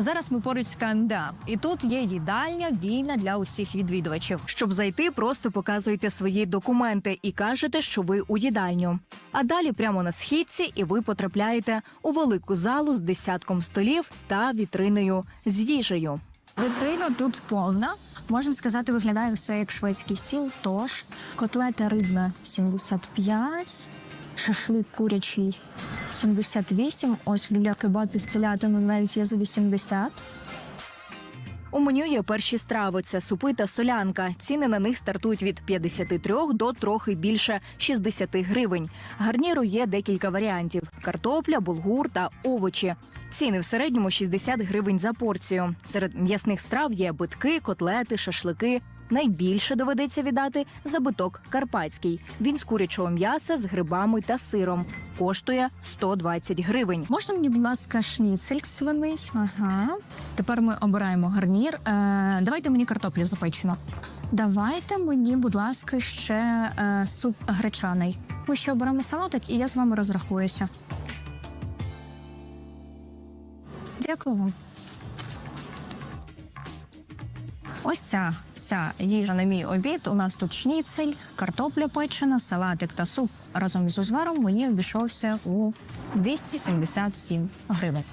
Зараз ми поруч з КМДА, і тут є їдальня вільна для усіх відвідувачів. Щоб зайти, просто показуєте свої документи і кажете, що ви у їдальню. А далі прямо на східці, і ви потрапляєте у велику залу з десятком столів та вітриною з їжею. Вітрина тут повна. Можна сказати, виглядає все як шведський стіл. Тож котлета рибна 75, шашлик курячий 78, ось люля кебаб із телятиною навіть є за 80. У меню є перші страви: це супи та солянка. Ціни на них стартують від 53 до трохи більше 60 гривень. Гарніру є декілька варіантів: картопля, булгур та овочі. Ціни в середньому 60 гривень за порцію. Серед м'ясних страв є битки, котлети, шашлики. Найбільше доведеться віддати забиток карпатський. Він з курячого м'яса з грибами та сиром. Коштує 120 гривень. Можна мені, будь ласка, шніцель свиний? Ага. Тепер ми обираємо гарнір. Е, давайте мені картоплю запечену. Давайте мені, будь ласка, ще е, суп гречаний. Ми ще оберемо салатик, і я з вами розрахуюся. Дякую вам. Ось ця вся їжа на мій обід. У нас тут шніцель, картопля печена, салатик та суп разом із узваром мені обійшовся у 277 гривень.